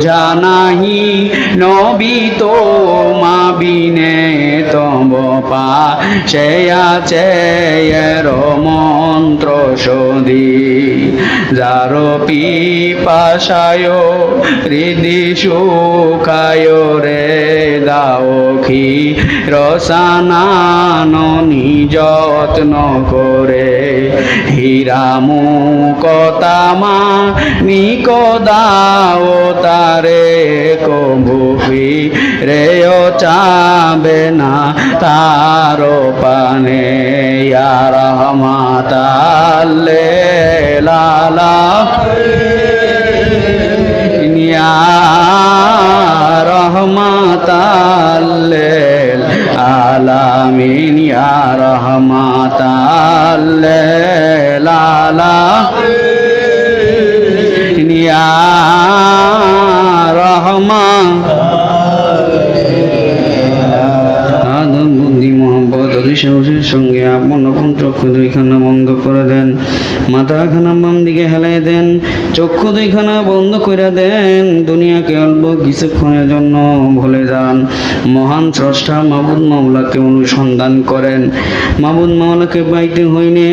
জানাহি নবী তো মাবিনে তব পা। সে আছে এর মন্ত্র সদি। যার পিপাসায় হৃদি সুখায় রে দাও খি রসানানি যত্ন করে হীরামু কতামা নিকদাও তারে কমুফি রে ও চাবে না তার পানে ইয়ার মাতালে আলামিন ইয়া রহমাতাল্লিল আলামিন ইয়া মোহাম্মদ সাহসের সঙ্গে আপন আপন চক্ষু দুইখানা বন্ধ করে দেন। বাম দিকে হেলাই দেন, চক্ষু দুইখানা বন্ধ করে দেন। দুনিয়াকে অল্প কিছুক্ষণের জন্য ভুলে যান। মহান স্রষ্টা মাবুদ অনুসন্ধান করেন। মাবুদ মাওলাকে পাইতে হইনে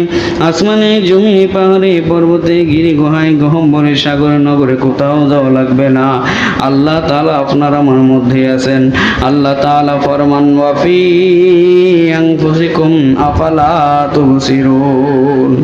আসমানে জমি, পাহাড়ে, পর্বতে, গিরি গুহায় গহম্বরে সাগরে, নগরে কোথাও যাওয়া লাগবে না। আল্লাহ তাআলা আপনার আমার মধ্যে আছেন। আল্লাহ তাআলা ফরমান ওয়াফি। আনফুসিকুম আফালা তুবসিরুন